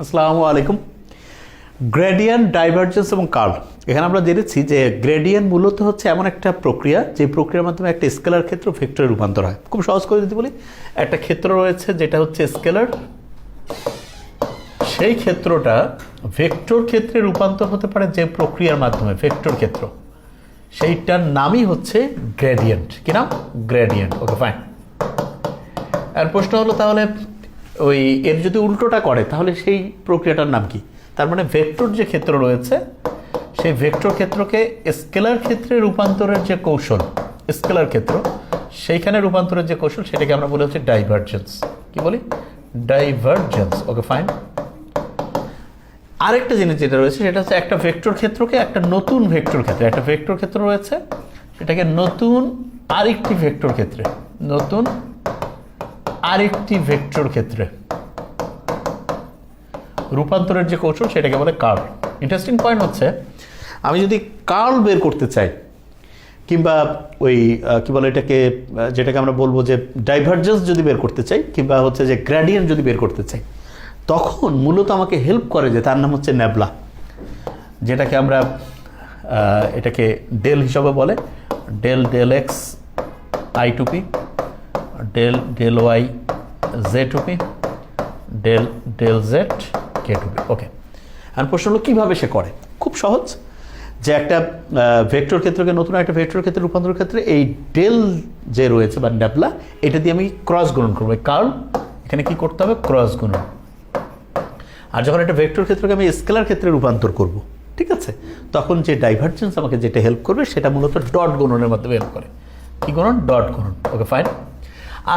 আসসালামু আলাইকুম। Gradient divergence এবং কার্ল এখানে আমরা জেনেছি যে গ্রেডিয়ান্ট মূলত হচ্ছে এমন একটা প্রক্রিয়া, যে প্রক্রিয়ার মাধ্যমে একটা স্কেলার ক্ষেত্র ভেক্টরে রূপান্তর হয়। খুব সহজ করে যদি বলি, একটা ক্ষেত্র রয়েছে যেটা হচ্ছে স্কেলার সেই ক্ষেত্রটা ভেক্টর ক্ষেত্রে রূপান্তর হতে পারে যে প্রক্রিয়ার মাধ্যমে ভেক্টর ক্ষেত্র। সেইটার নামই হচ্ছে গ্রেডিয়েন্ট কি নাম? গ্রেডিয়েন্ট ওকে ফাইন আর প্রশ্ন হলো তাহলে ওই এর যদি উল্টোটা করে, তাহলে সেই প্রক্রিয়াটার নাম কি? তার মানে ভেক্টর যে ক্ষেত্র রয়েছে, সেই ভেক্টর ক্ষেত্রকে স্কেলার ক্ষেত্রে রূপান্তরের যে কৌশল, স্কেলার ক্ষেত্র, সেইখানে রূপান্তরের যে কৌশল, সেটাকে আমরা বলে হচ্ছে ডাইভার্জেন্স কি বলি? ডাইভার্জেন্স ওকে ফাইন আরেকটা জিনিস যেটা রয়েছে, সেটা হচ্ছে একটা ভেক্টর ক্ষেত্রকে একটা নতুন ভেক্টর ক্ষেত্রে, একটা ভেক্টর ক্ষেত্র রয়েছে, সেটাকে নতুন আরেকটি ভেক্টর ক্ষেত্রে, নতুন আরেকটি ভেক্টর ক্ষেত্রে। রূপান্তরের যে কৌশল, সেটাকে বলে কার্ল ইন্টারেস্টিং পয়েন্ট হচ্ছে, আমি যদি কার্ল বের করতে চাই, কিংবা ওই কি বলে এটাকে যেটাকে আমরা বলব যে ডাইভার্জেন্স যদি বের করতে চাই, কিংবা হচ্ছে যে গ্র্যাডিয়েন্ট যদি বের করতে চাই, তখন মূলত আমাকে হেল্প করে যে তার নাম হচ্ছে ন্যাবলা, যেটাকে আমরা এটাকে ডেল হিসাবে বলে del del x i to p del del y j to p del del z k to p okay আর প্রশ্ন হলো, কীভাবে সে করে? খুব সহজ। যে একটা ভেক্টর ক্ষেত্রকে, নতুন একটা ভেক্টর ক্ষেত্রে রূপান্তর ক্ষেত্রে এই ডেল যে রয়েছে বা ড্যাবলা এটা দিয়ে আমি ক্রস গুণন করব। কারণ, এখানে কি করতে হবে? ক্রস গুণন। আর যখন একটা ভেক্টর ক্ষেত্রকে আমি স্কেলার ক্ষেত্রে রূপান্তর করব, ঠিক আছে? তখন যে ডাইভার্জেন্স আমাকে যেটা হেল্প করবে, সেটা মূলত ডট গুণনের মাধ্যমে হেল্প করে। কি গুণন? ডট গুণন। ওকে ফাইন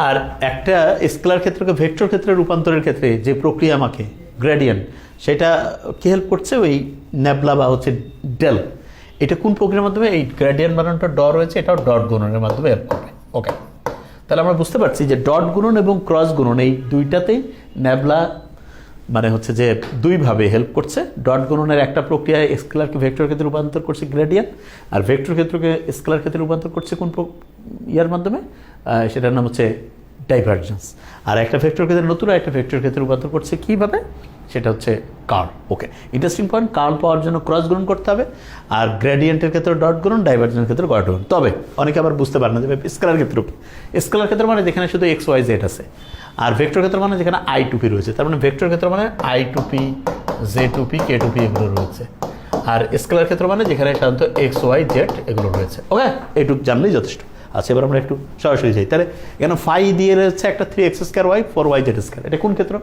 আর একটা স্কেলার ক্ষেত্রকে ভেক্টর ক্ষেত্রে রূপান্তরের ক্ষেত্রে যে প্রক্রিয়া আমাকে গ্রেডিয়েন্ট সেটা কি হেল্প করছে? ওই ন্যাবলা বা হচ্ছে ডেল এটা কোন প্রক্রিয়ার মাধ্যমে? এই গ্রেডিয়েন্ট বানানোটা ড রয়েছে, এটাও ডট গুণনের মাধ্যমে হেল্প করবে। ওকে তাহলে আমরা বুঝতে পারছি যে ডট গুণন এবং ক্রস গুণন, এই দুইটাতেই ন্যাবলা মানে হচ্ছে যে দুইভাবে হেল্প করছে। ডট গুণনের একটা প্রক্রিয়ায় স্কেলারকে ভেক্টর ক্ষেত্রে রূপান্তর করছে গ্রেডিয়েন্ট আর ভেক্টর ক্ষেত্রকে স্কেলার ক্ষেত্রে রূপান্তর করছে কোন ইয়ার মাধ্যমে? সেটার নাম হচ্ছে ডাইভার্জেন্স আর একটা ভেক্টর ক্ষেত্রে নতুন একটা ভেক্টর ক্ষেত্রে রূপান্তর করছে কীভাবে? সেটা হচ্ছে curl okay interesting point curl পাওয়ার জন্য ক্রস গ্রহণ করতে হবে, আর গ্রেডিয়েন্টের ক্ষেত্রে ডট গুণন ডাইভার্জেন্সের ক্ষেত্রে ডট গুণন তবে অনেকে আবার বুঝতে পারে না যে স্কেলার ক্ষেত্র স্কেলার ক্ষেত্র মানে যেখানে শুধু এক্স ওয়াই জেড আছে, আর ভেক্টর ক্ষেত্র মানে যেখানে আই টু পি রয়েছে, তার মানে ভেক্টর ক্ষেত্র মানে i to p j to p k to p এগুলো রয়েছে, আর স্কেলার ক্ষেত্র মানে যেখানে সাধারণত এক্স ওয়াই জেড এগুলো রয়েছে। ওকে এইটুকু জানলেই যথেষ্ট। আচ্ছা এবার আমরা একটু সরাসরি যাই। তাহলে এখানে ফাই দিয়ে রয়েছে একটা three x square y four y z square এটা কোন ক্ষেত্র?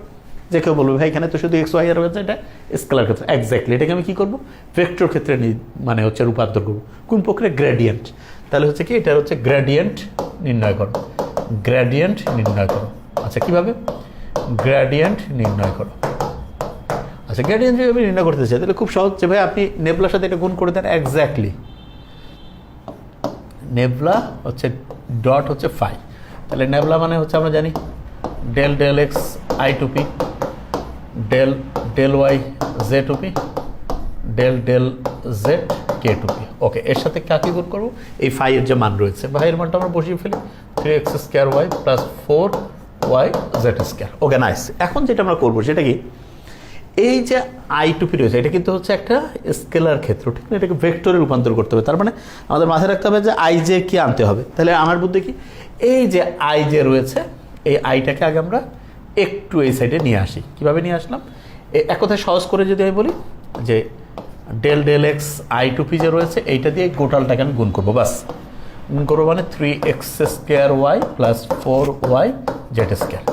যে কেউ বলবে, ভাই, এখানে তো শুধু এক্স ওয়াই আর রয়েছে এটা স্কেলার ক্ষেত্র। এক্স্যাক্টলি এটাকে আমি কী করব? ভেক্টর ক্ষেত্রে মানে হচ্ছে রূপান্তর করব। কোন প্রক্রিয়া? গ্রেডিয়েন্ট তাহলে হচ্ছে কি? এটা হচ্ছে গ্রেডিয়েন্ট নির্ণয় করো। গ্রেডিয়েন্ট নির্ণয় করো। আচ্ছা কীভাবে? গ্রেডিয়েন্ট নির্ণয় করো। আচ্ছা গ্রেডিয়েন্ট যদি আমি নির্ণয় করতে চাই, তাহলে খুব সহজ যে, ভাই, আপনি নেবলার সাথে এটা গুণ করে দেন এক্স্যাক্টলি নেবলা হচ্ছে ডট হচ্ছে ফাই। তাহলে নেবলা মানে হচ্ছে আমরা জানি del del x i to p, del del y j to p, del del z k to p. Okay, এর সাথে কাকে গুণ করব? এই ফাইয়ের যে মান রয়েছে ভাইয়ের মানটা আমরা বসিয়ে ফেলি। Three x square y plus four y z square okay nice এখন যেটা আমরা করব, সেটা কি? এই যে আই টুপি রয়েছে, এটা কিন্তু হচ্ছে একটা স্কেলার ক্ষেত্র, ঠিক না? এটাকে ভেক্টরে রূপান্তর করতে হবে। তার মানে আমাদের মাথায় রাখতে হবে যে আই জে কি আনতে হবে। তাহলে আমার বুদ্ধি কি? এই যে আই যে রয়েছে, এই আইটাকে আগে আমরা একটু এই সাইডে নিয়ে আসি। কীভাবে নিয়ে আসলাম? এক কথায় সহজ করে যদি আমি বলি, যে ডেল ডেল এক্স আই টুপি যে রয়েছে, এইটা দিয়ে গোটালটাকে আমি গুণ করব, বাস। গুণ করব মানে three x square y plus four y z square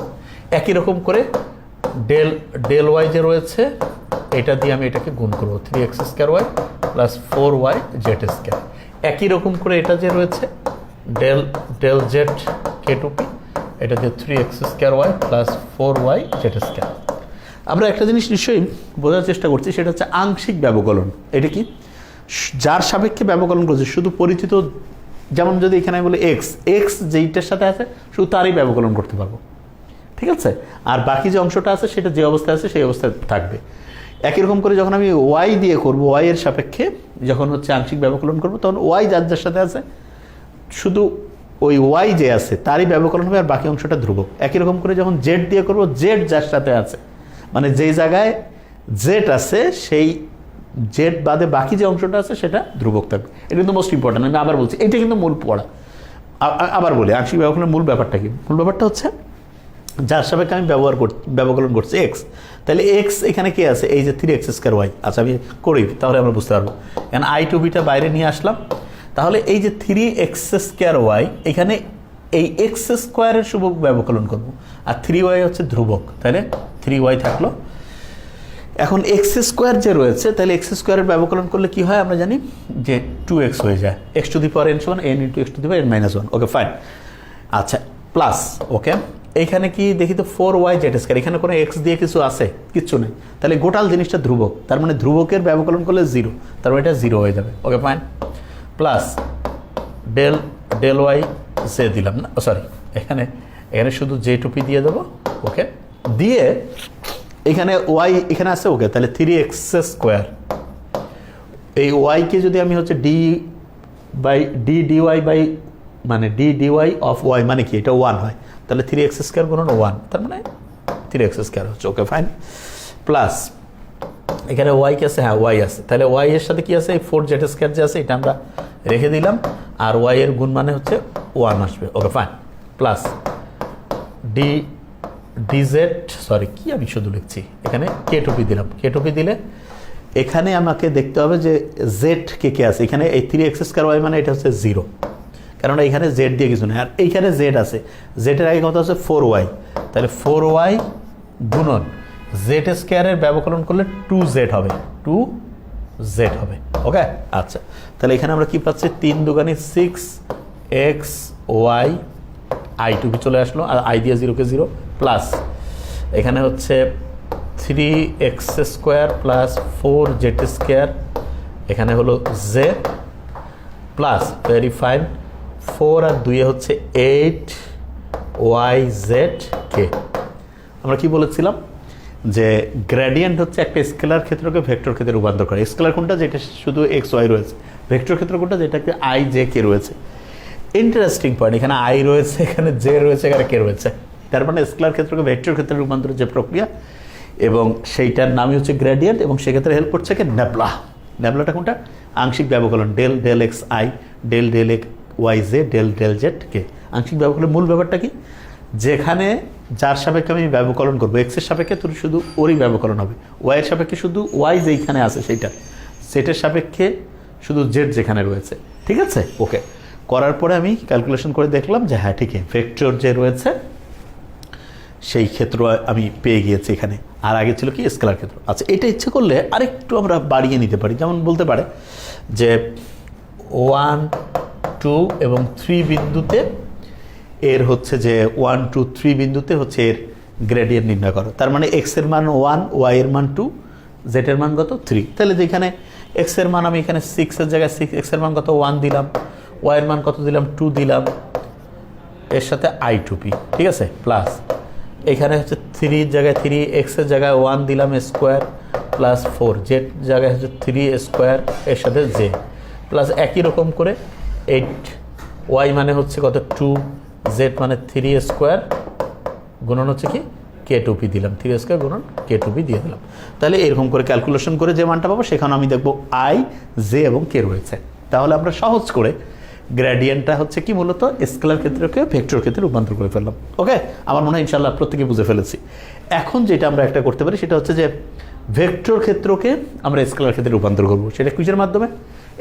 একই রকম করে ডেল ডেল ওয়াই যে রয়েছে, এটা দিয়ে আমি এটাকে গুণ করব। Three x square y plus four y z square একই রকম করে এটা যে রয়েছে del del z k to p এটা দিয়ে three x square y plus four y z square আমরা একটা জিনিস নিশ্চয়ই বোঝার চেষ্টা করছি, সেটা হচ্ছে আংশিক ব্যবকলন। এটা কি? যার সাপেক্ষে ব্যবকলন করছে, শুধু পরিচিত, যেমন যদি এখানে বলি এক্স এক্স যেইটার সাথে আছে, শুধু তারই ব্যবকলন করতে পারব। ঠিক আছে? আর বাকি যে অংশটা আছে, সেটা যে অবস্থায় আছে, সেই অবস্থায় থাকবে। একই রকম করে যখন আমি ওয়াই দিয়ে করব ওয়াই এর সাপেক্ষে যখন হচ্ছে আংশিক ব্যবকলন করব, তখন ওয়াই যার যার সাথে আছে, শুধু ওই ওয়াই যে আছে, তারই ব্যবকলন হবে আর বাকি অংশটা ধ্রুবক। একই রকম করে যখন জেড দিয়ে করব জেড যার সাথে আছে মানে যেই জায়গায় জেড আছে, সেই জেড বাদে বাকি যে অংশটা আছে, সেটা ধ্রুবক থাকবে। এটা কিন্তু মোস্ট ইম্পর্টেন্ট আমি আবার বলছি, এটা কিন্তু মূল পড়া। আবার বলি, আংশিক ব্যবকলনের মূল ব্যাপারটা কি? মূল ব্যাপারটা হচ্ছে যার সাপেক্ষে আমি ব্যবহার কর ব্যবকলন করছি এক্স তাহলে এক্স এখানে কে আছে? এই যে থ্রি এক্স স্কোয়ার ওয়াই আচ্ছা আমি করি, তাহলে আমরা বুঝতে পারব। এখন আই টু বিটা বাইরে নিয়ে আসলাম। তাহলে এই যে থ্রি এক্স স্কোয়ার ওয়াই এখানে এই এক্স স্কোয়ারের শুভ ব্যবকলন করব। আর থ্রি ওয়াই হচ্ছে ধ্রুবক, তাহলে থ্রি ওয়াই থাকল। এখন এক্স স্কোয়ার যে রয়েছে, তাহলে এক্স স্কোয়ারের ব্যবকলন করলে কি হয় আমরা জানি? যে টু এক্স হয়ে যায়। X to the power n সমান n into x to the power n minus one okay fine আচ্ছা প্লাস ওকে এইখানে কি দেখি তো ফোর ওয়াই জেড স্কোয়ার এখানে কোনো এক্স দিয়ে কিছু আছে? কিচ্ছু নেই। তাহলে গোটাল জিনিসটা ধ্রুবক। তার মানে ধ্রুবকের ব্যবকলন করলে জিরো তার মানে এটা জিরো হয়ে যাবে। Okay fine plus del del y j দিলাম না? সরি এখানে এখানে শুধু জে টুপি দিয়ে দেবো। ওকে দিয়ে, এখানে ওয়াই এখানে আছে ওকে তাহলে থ্রি এক্স স্কোয়ার এই ওয়াইকে যদি আমি হচ্ছে d by d dy by মানে ডি ডিওয়াই অফ ওয়াই মানে কি? এটা ওয়ান হয়। তাহলে থ্রি এক্স স্কোয়ার গুণন ওয়ান তার মানে থ্রি এক্স স্কোয়ার হচ্ছে ওকে ফাইন প্লাস এখানে ওয়াই কি আছে? হ্যাঁ ওয়াই আছে। তাহলে ওয়াই এর সাথে কি আছে? এই ফোর জেড স্কোয়ার যে আছে, এটা আমরা রেখে দিলাম, আর ওয়াই এর গুণ মানে হচ্ছে ওয়ান আসবে okay fine plus d dz sorry কি আমি শুধু লিখছি? এখানে কে টপি দিলাম কে টপি দিলে এখানে আমাকে দেখতে হবে যে জেড কে কে আছে। এখানে এই থ্রি এক্স স্কোয়ার ওয়াই মানে এটা হচ্ছে জিরো কারণ এখানে জেড দিয়ে কিছু নেই। আর এইখানে জেড আছে। জেডের আগে কথা হচ্ছে ফোর ওয়াই তাহলে ফোর ওয়াই গুণন। জেড স্কোয়ারের ব্যবকলন করলে টু জেড হবে। টু জেড হবে। ওকে আচ্ছা। তাহলে এখানে আমরা কি পাচ্ছি? তিন দুগানি six x y i to চলে আসলো? আর আই দিয়ে জিরোকে জিরো প্লাস এখানে হচ্ছে three x square plus four z square এখানে হলো z plus very fine four আর দুইয়ে হচ্ছে এইট ওয়াই জেড কে। আমরা কি বলেছিলাম? যে গ্রেডিয়েন্ট হচ্ছে একটা স্কেলার ক্ষেত্রকে ভেক্টর ক্ষেত্রে রূপান্তর করে। স্কেলার কোনটা? যেটা শুধু এক্স ওয়াই রয়েছে। ভেক্টর ক্ষেত্র কোনটা? যেটাকে আই জে কে রয়েছে। ইন্টারেস্টিং পয়েন্ট এখানে আই রয়েছে, এখানে জে রয়েছে, এখানে কে রয়েছে। তার মানে স্কেলার ক্ষেত্রকে ভেক্টর ক্ষেত্রে রূপান্তরের যে প্রক্রিয়া এবং সেইটার নামই হচ্ছে গ্রেডিয়েন্ট এবং সেক্ষেত্রে হেল্প করছে কি? ন্যাবলা ন্যাবলাটা কোনটা? আংশিক ব্যবকলন del del x i del del x y j del del z k? আংশিক ব্যবকলনের মূল ব্যাপারটা কি? যেখানে যার সাপেক্ষে আমি ব্যবকলন করব এক্সের সাপেক্ষে তোর শুধু ওরই ব্যবকলন হবে। ওয়াইয়ের সাপেক্ষে শুধু ওয়াই যেইখানে আছে সেইটা। সেটের সাপেক্ষে শুধু জেড যেখানে রয়েছে। ঠিক আছে? ওকে করার পরে আমি ক্যালকুলেশন করে দেখলাম যে হ্যাঁ ঠিকই। ভেক্টর যে রয়েছে, সেই ক্ষেত্র আমি পেয়ে গিয়েছি এখানে। আর আগে ছিল কি? স্কেলার ক্ষেত্র। আচ্ছা এটা ইচ্ছে করলে আরেকটু আমরা বাড়িয়ে নিতে পারি। যেমন বলতে পারে যে ওয়ান টু এবং থ্রি বিন্দুতে এর হচ্ছে যে ওয়ান, টু, থ্রি বিন্দুতে হচ্ছে এর গ্রেডিয়েন্ট নির্ণয় করো। তার মানে এক্সের মান ওয়ান ওয়াই এর মান টু জেড এর মান কত থ্রি তাহলে যেখানে এক্সের মান আমি এখানে সিক্সের জায়গায় সিক্স এক্সের মান কত ওয়ান দিলাম ওয়াই এর মান কত দিলাম টু দিলাম, এর সাথে আই টু পি ঠিক আছে? প্লাস এখানে হচ্ছে থ্রির জায়গায় থ্রি এক্সের জায়গায় ওয়ান দিলাম স্কোয়ার প্লাস ফোর জেড জায়গায় হচ্ছে থ্রি স্কোয়ার এর সাথে জে প্লাস একই রকম করে এইট, ওয়াই মানে হচ্ছে কত? টু, জেড মানে থ্রি স্কোয়ার, গুণন হচ্ছে কি? কে টুপি দিলাম। থ্রি স্কোয়ার গুণন কে টুপি দিয়ে দিলাম। তাহলে এরকম করে ক্যালকুলেশন করে যে মানটা পাবো, সেখানে আমি দেখব আই, জে এবং কে রয়েছে। তাহলে আমরা সহজ করে গ্র্যাডিয়েন্টটা হচ্ছে কি মূলত স্কেলার ক্ষেত্রকে ভেক্টর ক্ষেত্রে রূপান্তর করে ফেললাম। ওকে আমার মনে হয় ইনশাল্লাহ প্রত্যেকে বুঝে ফেলেছি। এখন যেটা আমরা একটা করতে পারি, সেটা হচ্ছে যে ভেক্টর ক্ষেত্রকে আমরা স্কেলার ক্ষেত্রে রূপান্তর করব। সেটা কুইজের মাধ্যমে?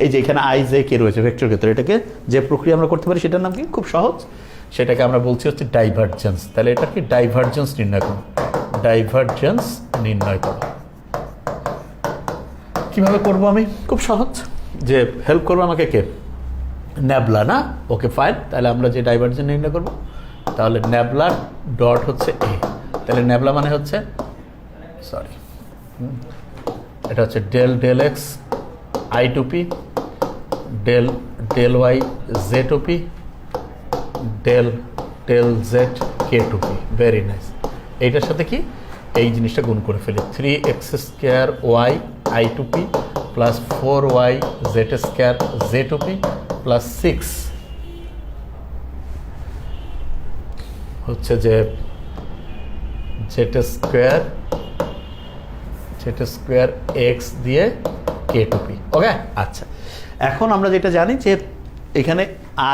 এই যে এখানে আই জে কে রয়েছে ভেক্টর ক্ষেত্রে, এটাকে যে প্রক্রিয়া আমরা করতে পারি সেটার নাম কি? খুব সহজ। সেটাকে আমরা বলছি হচ্ছে ডাইভার্জেন্স তাহলে এটা কি ডাইভার্জেন্স নির্ণয় করো ডাইভার্জেন্স নির্ণয় করো কীভাবে করব আমি? খুব সহজ। যে হেল্প করব আমাকে কে? ন্যাবলা না? ওকে ফাইন তাহলে আমরা যে ডাইভার্জেন্স নির্ণয় করব, তাহলে ন্যাবলা ডট হচ্ছে এ তাহলে ন্যাবলা মানে হচ্ছে সরি এটা হচ্ছে del del x i two del del y, j two p, del del z, k two p. Very nice এইটার সাথে কি? এই জিনিসটা গুণ করে ফেলি। Three x square y, i two p, plus four y, z square, j two plus six. হচ্ছে যে z square z square x দিয়ে কে টু পি ওকে আচ্ছা। এখন আমরা যেটা জানি যে এখানে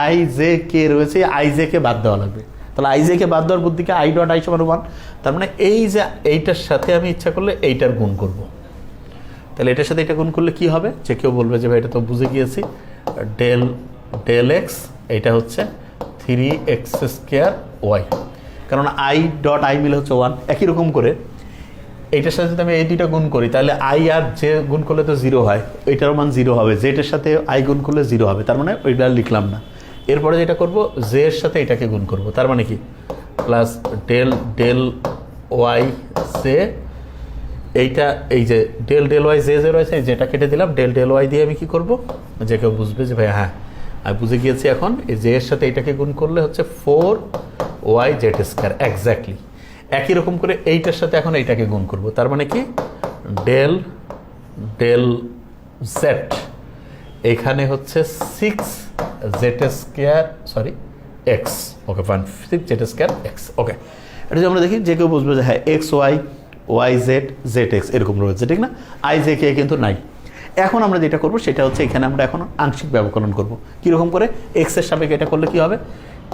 আই জে কে রয়েছে আই জে কে বাদ দেওয়া লাগবে। তাহলে আই জে কে বাদ দেওয়ার বুদ্ধিকে আই ডট আই সমান ওয়ান তার মানে এই যে এইটার সাথে আমি ইচ্ছা করলে এইটার গুণ করব। তাহলে এটার সাথে এটা গুণ করলে কি হবে? যে কেউ বলবে যে ভাই এটা তো বুঝে গিয়েছি। ডেল ডেল এক্স এইটা হচ্ছে থ্রি এক্স স্কোয়ার ওয়াই কারণ আই ডট আই মিলে হচ্ছে ওয়ান একই রকম করে এইটার সাথে যদি আমি এই দুইটা গুণ করি, তাহলে আই আর জে গুণ করলে তো জিরো হয়। ওইটারও মান জিরো হবে। জেটের সাথে আই গুণ করলে জিরো হবে। তার মানে ওইটা লিখলাম না। এরপরে যেটা করব জে এর সাথে এটাকে গুণ করব। তার মানে কি? Plus del del y j এইটা এই যে del del y j j রয়েছে যেটা কেটে দিলাম। ডেল ডেল ওয়াই দিয়ে আমি কি করব? যে কেউ বুঝবে যে ভাই হ্যাঁ আমি বুঝে গিয়েছি এখন। এই জে এর সাথে এটাকে গুণ করলে হচ্ছে four y z square exactly একই রকম করে এইটার সাথে এখন এইটাকে গুণ করব। তার মানে কি? ডেল ডেল জেড এখানে হচ্ছে six z square sorry x okay fine six z square x okay এটা যদি আমরা দেখি, যে কেউ বুঝবে যে হ্যাঁ x y y z z x এরকম রয়েছে, ঠিক না? আই জে কে কিন্তু নাই। এখন আমরা যেটা করব, সেটা হচ্ছে এখানে আমরা এখন আংশিক ব্যবকলন করব। কীরকম করে? এক্সের সাপেক্ষে এটা করলে কি হবে?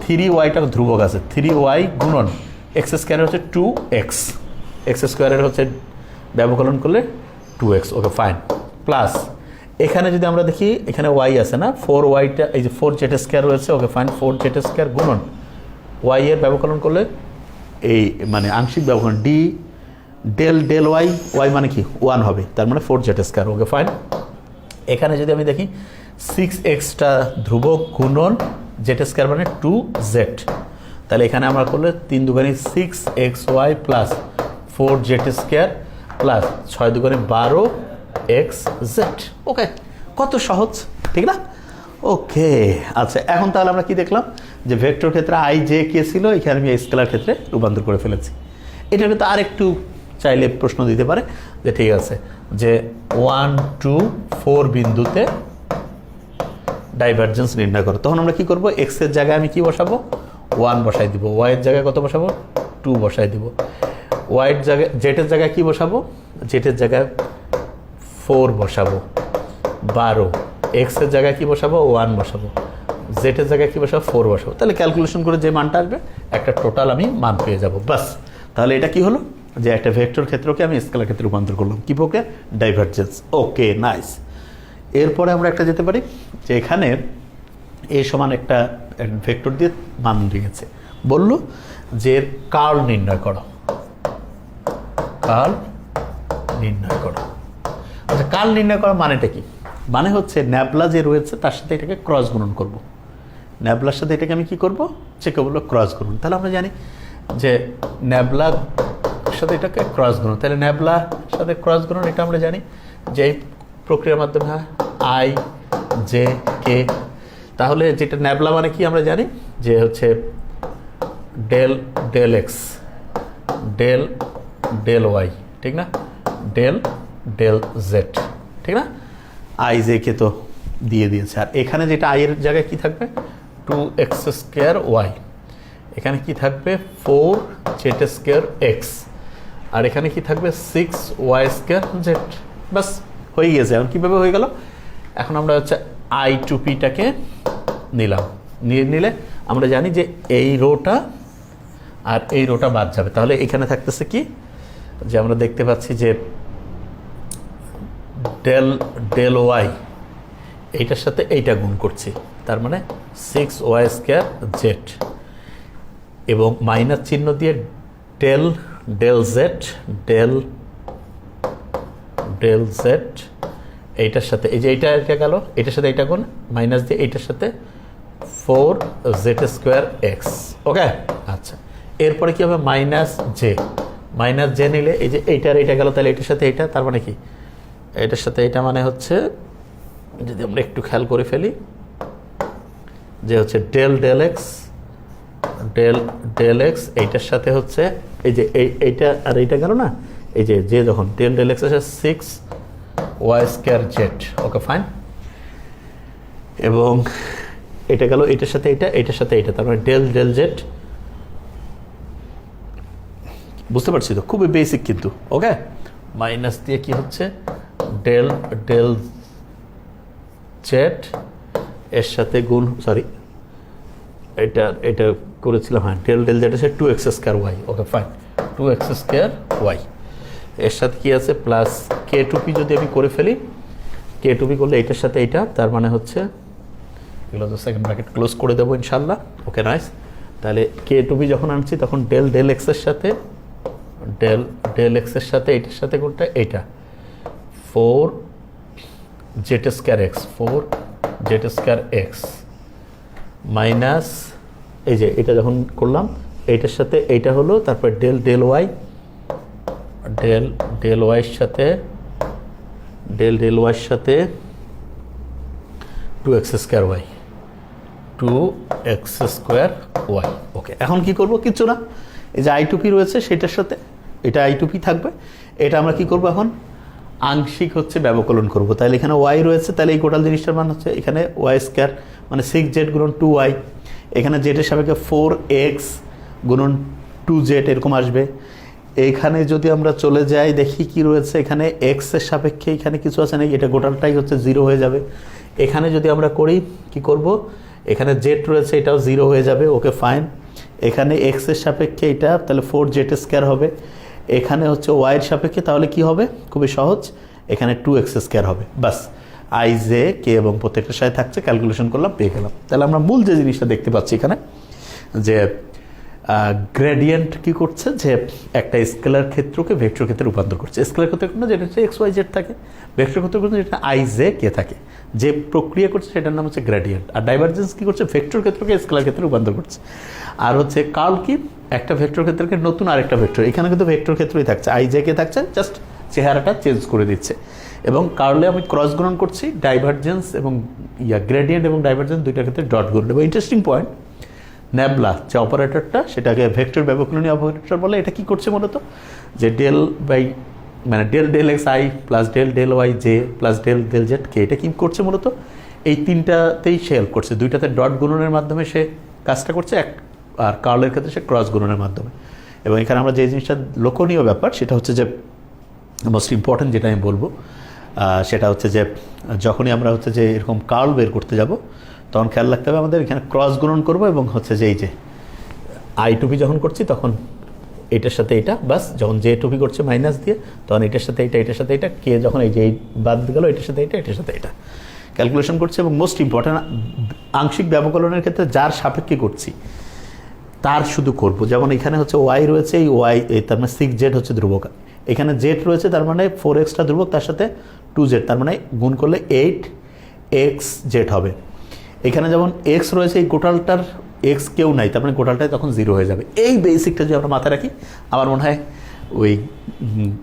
থ্রি ওয়াইটা ধ্রুবক আছে। থ্রি ওয়াই গুণন। এক্স স্কোয়ারের হচ্ছে টু এক্স এক্স স্কোয়ারের হচ্ছে ব্যবকলন করলে two x okay fine plus এখানে যদি আমরা দেখি, এখানে ওয়াই আছে না? ফোর ওয়াইটা এই যে ফোর জেড স্কোয়ার রয়েছে okay fine four z square গুণন। ওয়াই এর ব্যবকলন করলে এই মানে আংশিক ব্যবকলন d del del y y মানে কি? ওয়ান হবে, তার মানে four z square okay fine এখানে যদি আমি দেখি সিক্স এক্সটা ধ্রুবক গুণন জেড স্কোয়ার মানে টু জেড তাহলে এখানে আমরা করলে তিন দুগানি six x y plus four z square plus ছয় দুগানি বারো এক্স জেড ওকে কত সহজ, ঠিক না? ওকে আচ্ছা এখন তাহলে আমরা কি দেখলাম? যে ভেক্টর ক্ষেত্রে আই জে কে ছিল, এখানে আমি স্কেলার ক্ষেত্রে রূপান্তর করে ফেলেছি। এটা কিন্তু আর একটু চাইলে প্রশ্ন দিতে পারে, যে ঠিক আছে, যে ওয়ান টু ফোর বিন্দুতে ডাইভারজেন্স নির্ণয় করো। তখন আমরা কি করব? এক্সের জায়গায় আমি কি বসাবো? ওয়ান বসাই দিব। ওয়াইয়ের জায়গায় কত বসাবো? টু বসাই দিব। ওয়াইয়ের জায়গায় জেটের জায়গায় কি বসাবো? জেটের জায়গায় ফোর বসাবো। বারো। এক্সের জায়গায় কি বসাবো? ওয়ান বসাবো। জেটের জায়গায় কি বসাবো? ফোর বসাবো। তাহলে ক্যালকুলেশন করে যে মানটা আসবে, একটা টোটাল আমি মান পেয়ে যাব। বাস। তাহলে এটা কি হলো? যে একটা ভেক্টর ক্ষেত্রকে আমি স্কেলার ক্ষেত্রে রূপান্তর করলাম। কি প্রক্রিয়া? ডাইভারজেন্স ওকে নাইস এরপরে আমরা একটা যেতে পারি, যে এখানে এ সমান একটা ভেক্টর দিয়ে মান দিয়েছে। বলল যে কার্ল নির্ণয় করো। কার্ল নির্ণয় করো। আচ্ছা কার্ল নির্ণয় করা মানেটা কি? মানে হচ্ছে ন্যাবলা যে রয়েছে, তার সাথে এটাকে ক্রস গুণন করব। ন্যাবলার সাথে এটাকে আমি কি করব? চেকে বলল ক্রস গুণন। তাহলে আমরা জানি যে ন্যাবলার সাথে এটাকে ক্রস গুণন। তাহলে ন্যাবলার সাথে ক্রস গুণন, এটা আমরা জানি যে প্রক্রিয়ার মাধ্যমে আই জে কে তাহলে যেটা ন্যাবলা মানে কি আমরা জানি? যে হচ্ছে del del x, del del y, ঠিক না? ডেল ডেল জেড, ঠিক না? আই জে কে তো দিয়ে দিয়েছে। আর এখানে যেটা আই এর জায়গায় কি থাকবে? Two x square y. এখানে কি থাকবে? Four z square x. আর এখানে কি থাকবে? Six y square z. বাস হয়ে গিয়েছে। এখন কীভাবে হয়ে গেল? এখন আমরা হচ্ছে আই টু পিটাকে নিলাম। নিয়ে নিলে আমরা জানি যে এই রোটা আর এই রোটা বাদ যাবে। তাহলে এখানে থাকতেছে কি? যে আমরা দেখতে পাচ্ছি যে ডেল ডেল ওয়াই, এইটার সাথে এইটা গুণ করছি। তার মানে সিক্স ওয়াই স্কোয়ার জেড। এবং মাইনাস চিহ্ন দিয়ে del del z, del del z, এইটার সাথে, এই যে এইটা এটা গেল এটার সাথে এইটা গুণ, মাইনাস দিয়ে এইটার সাথে four z square x. Okay? আচ্ছা। এরপরে কি হবে? Minus J. মাইনাস জে নিলে এই যে এইটার এইটা গেল, তাহলে এটার সাথে এইটা, তার মানে কি? এটার সাথে এটা মানে হচ্ছে, যদি আমরা একটু খেয়াল করে ফেলি, যে হচ্ছে del del x, del del x, এইটার সাথে হচ্ছে, এই যে এই এইটা আর এইটা গেল না? এই যে যে যখন, ডেল ডেল এক্স আছে six y square z. Okay, fine? এবং এটা গেল, এটার সাথে এটা, এটার সাথে এটা, তার মানে ডেল ডেল জেড বুঝতে পারছি তো? খুবই বেসিক কিন্তু ওকে মাইনাস দিয়ে কি হচ্ছে? ডেল ডেল জেড এর সাথে গুণ সরি এটা এটা করেছিলাম হ্যাঁ ডেল ডেল জেড আছে two x square y okay fine two x square y এর সাথে কি আছে? প্লাস কে টুপি যদি আমি করে ফেলি কে টুপি করলে এইটার সাথে এইটা তার মানে হচ্ছে এগুলো তো সেকেন্ড ব্র্যাকেট ক্লোজ করে দেবো ইনশাল্লাহ। ওকে নাইস তাহলে কে টুপি যখন আনছি, তখন ডেল ডেল এক্সের সাথে ডেল ডেল এক্সের সাথে, এইটার সাথে কোনটা? এইটা। Four z square x four z square x minus এই যে এটা যখন করলাম, এইটার সাথে এইটা হলো, তারপর del del y del del ওয়াইয়ের সাথে ডেল ডেল ওয়াইয়ের সাথে two x square y two x square y okay এখন কি করব? কিছু না। এই যে আই টুপি রয়েছে, সেটার সাথে এটা আই টুপি থাকবে। এটা আমরা কি করব এখন? আংশিক হচ্ছে ব্যবকলন করব। তাহলে এখানে ওয়াই রয়েছে, তাহলে এই গোটাল জিনিসটার মান হচ্ছে এখানে ওয়াই স্কোয়ার মানে সিক্স জেড গুণন টু ওয়াই এখানে জেডের সাপেক্ষে ফোর এক্স গুণন টু জেড এরকম আসবে। এখানে যদি আমরা চলে যাই, দেখি কি রয়েছে। এখানে এক্সের সাপেক্ষে এখানে কিছু আছে নাকি? এটা গোটালটাই হচ্ছে জিরো হয়ে যাবে। এখানে যদি আমরা করি, কি করব? এখানে জেড রয়েছে, এটাও জিরো হয়ে যাবে, ওকে ফাইন এখানে এক্সের সাপেক্ষে এটা, তাহলে ফোর জেড স্কোয়ার হবে। এখানে হচ্ছে ওয়াইয়ের সাপেক্ষে, তাহলে কি হবে? খুবই সহজ। এখানে টু এক্স স্কোয়ার হবে। বাস আই জে কে এবং প্রত্যেকটা সাথে থাকছে ক্যালকুলেশন করলাম, পেয়ে গেলাম। তাহলে আমরা মূল যে জিনিসটা দেখতে পাচ্ছি এখানে, যে গ্রেডিয়েন্ট কি করছে? যে একটা স্কেলার ক্ষেত্রকে ভেক্টর ক্ষেত্রে রূপান্তর করছে। স্কেলার ক্ষেত্রে কোনো যেটা হচ্ছে এক্স ওয়াই জেড থাকে। ভেক্টর ক্ষেত্রে কোনো যেটা আই জে কে থাকে। যে প্রক্রিয়া করছে সেটার নাম হচ্ছে গ্রেডিয়েন্ট আর ডাইভারজেন্স কি করছে? ভেক্টর ক্ষেত্রকে স্কেলার ক্ষেত্রে রূপান্তর করছে। আর হচ্ছে কার্ল কি? একটা ভেক্টর ক্ষেত্রকে নতুন আরেকটা ভেক্টর এখানে কিন্তু ভেক্টর ক্ষেত্রই থাকছে। আই জে কে থাকছে। জাস্ট চেহারাটা চেঞ্জ করে দিচ্ছে। এবং কার্লে আমি ক্রস গ্রহণ করছি। ডাইভারজেন্স এবং ইয়া গ্রেডিয়েন্ট এবং ডাইভারজেন্স দুইটার ক্ষেত্রে ডট গুণ এবং ইন্টারেস্টিং পয়েন্ট ন্যাবলা যে অপারেটরটা, সেটাকে ভেক্টর ব্যবকলনী অপারেটর বলে। এটা কি করছে মূলত? যে ডেল বাই মানে del del x i plus del del y j plus del del z k, এটা কি করছে মূলত? এই তিনটাতেই সে হেল্প করছে। দুইটাতে ডট গুণনের মাধ্যমে সে কাজটা করছে, এক আর কার্লের ক্ষেত্রে সে ক্রস গুণনের মাধ্যমে। এবং এখানে আমরা যে জিনিসটা লক্ষণীয় ব্যাপার, সেটা হচ্ছে যে মোস্ট ইম্পর্টেন্ট যেটা আমি বলব সেটা হচ্ছে যে, যখনই আমরা হচ্ছে যে এরকম কার্ল বের করতে যাব তখন খেয়াল রাখতে হবে আমাদের এখানে ক্রস গুণন করব এবং হচ্ছে যে এই যে আই টুপি যখন করছি তখন এটার সাথে এটা, বাস যখন যে টুপি করছে মাইনাস দিয়ে, তখন এটার সাথে এটা, এটার সাথে এটা কে যখন এই যে এই বাদ গেল, এটার সাথে এটা, এটার সাথে এটা। ক্যালকুলেশন করছে এবং মোস্ট ইম্পর্ট্যান্ট আংশিক ব্যবকলনের ক্ষেত্রে যার সাপেক্ষে করছি, তার শুধু করব। যেমন এখানে হচ্ছে ওয়াই রয়েছে, এই ওয়াই তার মানে সিক্স জেড হচ্ছে ধ্রুবক। এখানে জেড রয়েছে, তার মানে ফোর এক্সটা ধ্রুবক, তার সাথে টু জেড তার মানে গুণ করলে এইট এক্স জেড হবে। এখানে যেমন এক্স রয়েছে, এই গোটালটার এক্স কেউ নাই, তার মানে গোটালটাই তখন জিরো হয়ে যাবে। এই বেসিকটা যদি আমরা মাথায় রাখি, আমার মনে হয় ওই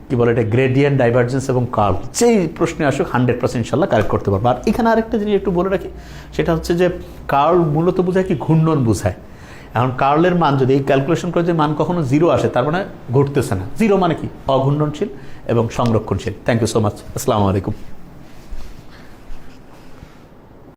কি বলে এটা গ্রেডিয়েন্ট ডাইভার্জেন্স এবং কার্ভ যেই প্রশ্নে আসুক হান্ড্রেড পার্সেন্ট ইনশাল্লাহ কারেক্ট করতে পারব। আর এখানে আরেকটা জিনিস একটু বলে রাখি, সেটা হচ্ছে যে কার্ল মূলত বোঝায় কি ঘূর্ণন বোঝায়। এখন কার্লের মান যদি এই ক্যালকুলেশন করে যে মান কখনো জিরো আসে, তার মানে ঘটতেছে না। জিরো মানে কি? অঘূর্ণনশীল এবং সংরক্ষণশীল। থ্যাংক ইউ সো মাচ আসসালামু আলাইকুম